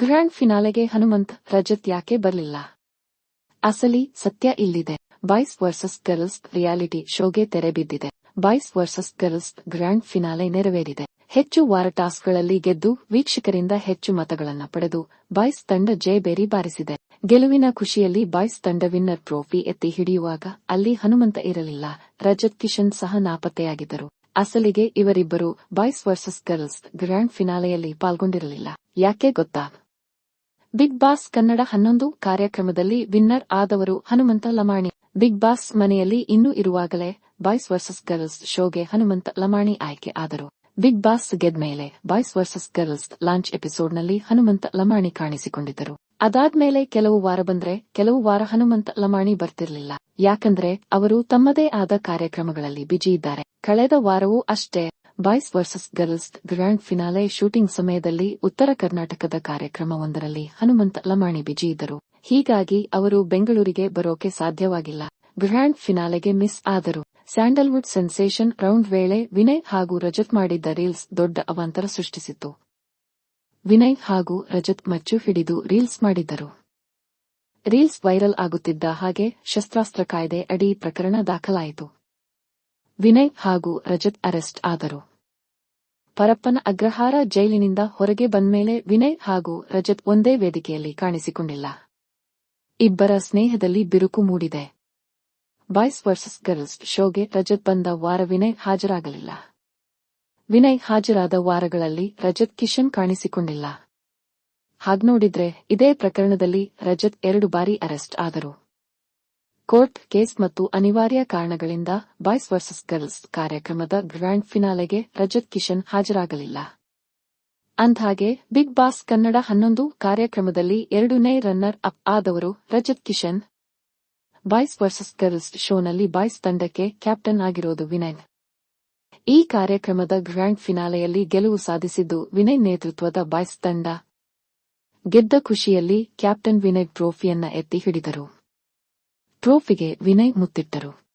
Grand ಫಿನಾಲೆಗೆ Hanumanth, Rajat ಯಾಕೆ ಬರಲಿಲ್ಲ? ಅಸಲಿ ಸತ್ಯ ಇಲ್ಲಿದೆ. ಬಾಯ್ಸ್ ವರ್ಸಸ್ ಗರ್ಲ್ಸ್ ರಿಯಾಲಿಟಿ ಶೋಗೆ ತೆರೆ ಬಿದ್ದಿದೆ. Boys versus girls grand finale ನೆರವೇರಿದೆ. ಹೆಚ್ಚು ವಾರ ಟಾಸ್ಕ್ಗಳಲ್ಲಿ ಗೆದ್ದು ವೀಕ್ಷಕರಿಂದ ಹೆಚ್ಚು ಮತಗಳನ್ನು ಪಡೆದು ಬಾಯ್ಸ್ ತಂಡ ಜಯಬೇರಿ ಬಾರಿಸಿದೆ. ಗೆಲುವಿನ ಖುಷಿಯಲ್ಲಿ ಬಾಯ್ಸ್ ತಂಡ ವಿನ್ನರ್ ಟ್ರೋಫಿ ಎತ್ತಿ ಹಿಡಿಯುವಾಗ ಅಲ್ಲಿ ಹನುಮಂತ ಇರಲಿಲ್ಲ. ರಜತ್ ಕಿಶನ್ ಸಹ ನಾಪತ್ತೆಯಾಗಿದ್ದರು. ಅಸಲಿಗೆ ಇವರಿಬ್ಬರು ಬಾಯ್ಸ್ ವರ್ಸಸ್ ಗರ್ಲ್ಸ್ ಗ್ರ್ಯಾಂಡ್ ಫಿನಾಲೆಯಲ್ಲಿ ಪಾಲ್ಗೊಂಡಿರಲಿಲ್ಲ. ಯಾಕೆ ಗೊತ್ತಾ? ಬಿಗ್ ಬಾಸ್ ಕನ್ನಡ ಹನ್ನೊಂದು ಕಾರ್ಯಕ್ರಮದಲ್ಲಿ ವಿನ್ನರ್ ಆದವರು ಹನುಮಂತ ಲಮಾಣಿ. ಬಿಗ್ ಬಾಸ್ ಮನೆಯಲ್ಲಿ ಇನ್ನೂ ಇರುವಾಗಲೇ ಬಾಯ್ಸ್ ವರ್ಸಸ್ ಗರ್ಲ್ಸ್ ಶೋಗೆ ಹನುಮಂತ ಲಮಾಣಿ ಆಯ್ಕೆ ಆದರು. ಬಿಗ್ ಬಾಸ್ ಗೆದ್ಮೇಲೆ ಬಾಯ್ಸ್ ವರ್ಸಸ್ ಗರ್ಲ್ಸ್ ಲಾಂಚ್ ಎಪಿಸೋಡ್ನಲ್ಲಿ ಹನುಮಂತ ಲಮಾಣಿ ಕಾಣಿಸಿಕೊಂಡಿದ್ದರು. ಅದಾದ್ಮೇಲೆ ಕೆಲವು ವಾರ ಬಂದ್ರೆ ಕೆಲವು ವಾರ ಹನುಮಂತ ಲಮಾಣಿ ಬರ್ತಿರ್ಲಿಲ್ಲ. ಯಾಕಂದ್ರೆ ಅವರು ತಮ್ಮದೇ ಆದ ಕಾರ್ಯಕ್ರಮಗಳಲ್ಲಿ ಬಿಜಿ ಇದ್ದಾರೆ. ಕಳೆದ ವಾರವೂ ಅಷ್ಟೇ boys versus girls grand finale shooting ಸಮಯದಲ್ಲಿ ಉತ್ತರ ಕರ್ನಾಟಕದ ಕಾರ್ಯಕ್ರಮವೊಂದರಲ್ಲಿ ಹನುಮಂತ ಲಮಾಣಿ ಬಿಜಿ ಇದ್ದರು ಹೀಗಾಗಿ ಅವರು ಬೆಂಗಳೂರಿಗೆ ಬರೋಕೆ ಸಾಧ್ಯವಾಗಿಲ್ಲ. ಗ್ರ್ಯಾಂಡ್ ಫಿನಾಲೆಗೆ ಮಿಸ್ ಆದರು. ಸ್ಯಾಂಡಲ್ವುಡ್ ಸೆನ್ಸೇಷನ್ ರೌಂಡ್ ವೇಳೆ ವಿನಯ್ ಹಾಗೂ ರಜತ್ ಮಾಡಿದ್ದ ರೀಲ್ಸ್ ದೊಡ್ಡ ಅವಾಂತರ ಸೃಷ್ಟಿಸಿತು. ವಿನಯ್ ಹಾಗೂ ರಜತ್ ಮಚ್ಚು ಹಿಡಿದು ರೀಲ್ಸ್ ಮಾಡಿದ್ದರು ರೀಲ್ಸ್ ವೈರಲ್ ಆಗುತ್ತಿದ್ದ ಹಾಗೆ ಶಸ್ತ್ರಾಸ್ತ್ರ ಕಾಯ್ದೆ ಅಡಿ ಪ್ರಕರಣ ದಾಖಲಾಯಿತು. ವಿನಯ್ ಹಾಗೂ ರಜತ್ ಅರೆಸ್ಟ್ ಆದರು. ಪರಪ್ಪನ ಅಗ್ರಹಾರ ಜೈಲಿನಿಂದ ಹೊರಗೆ ಬಂದ್ಮೇಲೆ ವಿನಯ್ ಹಾಗೂ ರಜತ್ ಒಂದೇ ವೇದಿಕೆಯಲ್ಲಿ ಕಾಣಿಸಿಕೊಂಡಿಲ್ಲ. ಇಬ್ಬರ ಸ್ನೇಹದಲ್ಲಿ ಬಿರುಕು ಮೂಡಿದೆ. ಬಾಯ್ಸ್ ವರ್ಸಸ್ ಗರ್ಲ್ಸ್ ಶೋಗೆ ರಜತ್ ಬಂದ ವಾರ ವಿನಯ್ ಹಾಜರಾಗಲಿಲ್ಲ. ವಿನಯ್ ಹಾಜರಾದ ವಾರಗಳಲ್ಲಿ ರಜತ್ ಕಿಶನ್ ಕಾಣಿಸಿಕೊಂಡಿಲ್ಲ. ಹಾಗ್ನೋಡಿದ್ರೆ ಇದೇ ಪ್ರಕರಣದಲ್ಲಿ ರಜತ್ ಎರಡು ಬಾರಿ ಅರೆಸ್ಟ್ ಆದರು. ಕೋರ್ಟ್ ಕೇಸ್ ಮತ್ತು ಅನಿವಾರ್ಯ ಕಾರಣಗಳಿಂದ ಬಾಯ್ಸ್ ವರ್ಸಸ್ ಗರ್ಲ್ಸ್ ಕಾರ್ಯಕ್ರಮದ ಗ್ರ್ಯಾಂಡ್ ಫಿನಾಲೆಗೆ ರಜತ್ ಕಿಶನ್ ಹಾಜರಾಗಲಿಲ್ಲ. ಅಂದ್ಹಾಗೆ, ಬಿಗ್ ಬಾಸ್ ಕನ್ನಡ ಹನ್ನೊಂದು ಕಾರ್ಯಕ್ರಮದಲ್ಲಿ ಎರಡನೇ ರನ್ನರ್ ಅಪ್ ಆದವರು Rajath Kishan. Boys versus girls ಶೋನಲ್ಲಿ ಬಾಯ್ಸ್ ತಂಡಕ್ಕೆ ಕ್ಯಾಪ್ಟನ್ ಆಗಿರೋದು ವಿನಯ್. ಈ ಕಾರ್ಯಕ್ರಮದ ಗ್ರ್ಯಾಂಡ್ ಫಿನಾಲೆಯಲ್ಲಿ ಗೆಲುವು ಸಾಧಿಸಿದ್ದು ವಿನಯ್ ನೇತೃತ್ವದ ಬಾಯ್ಸ್ ತಂಡ. ಗೆದ್ದ ಖುಷಿಯಲ್ಲಿ ಕ್ಯಾಪ್ಟನ್ ವಿನಯ್ ಟ್ರೋಫಿಯನ್ನ ಎತ್ತಿ ಹಿಡಿದರು. ಟ್ರೋಫಿಗೆ ವಿನಯ್ ಮುತ್ತಿಟ್ಟರು.